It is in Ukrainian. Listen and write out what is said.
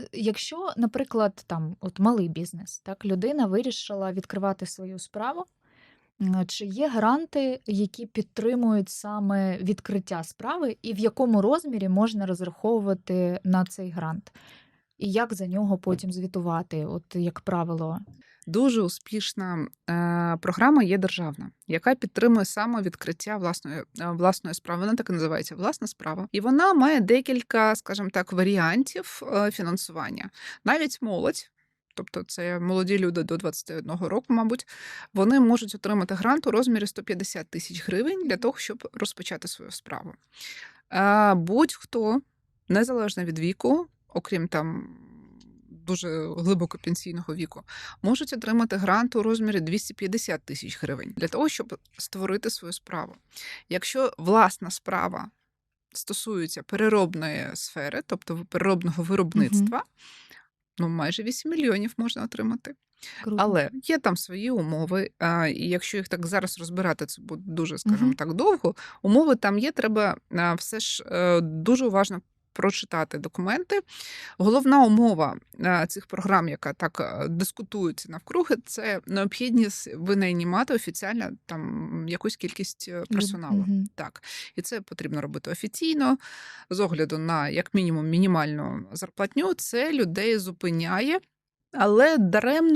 Е, Якщо, наприклад, там от малий бізнес, так, людина вирішила відкривати свою справу, чи є гранти, які підтримують саме відкриття справи, і в якому розмірі можна розраховувати на цей грант? І як за нього потім звітувати, от як правило? Дуже успішна е, програма є державна, яка підтримує саме відкриття власної е, власної справи. Вона так і називається власна справа, і вона має декілька, скажімо так, варіантів е, фінансування. Навіть молодь. Тобто це молоді люди до 21 року, мабуть, вони можуть отримати грант у розмірі 150 тисяч гривень для того, щоб розпочати свою справу. Будь-хто, незалежно від віку, окрім там дуже глибоко пенсійного віку, можуть отримати грант у розмірі 250 тисяч гривень для того, щоб створити свою справу. Якщо власна справа стосується переробної сфери, тобто переробного виробництва, ну майже 8 мільйонів можна отримати. Круто. Але є там свої умови. А, і якщо їх так зараз розбирати, це буде дуже, скажімо Мгм. так, довго. Умови там є, треба а, все ж е, дуже уважно прочитати документи. Головна умова цих програм, яка так дискутується навкруги, це необхідність винаймати офіціально там якусь кількість е, персоналу. Так, і це потрібно робити офіційно, з огляду на як мінімум мінімальну зарплатню. Це людей зупиняє, але даремно.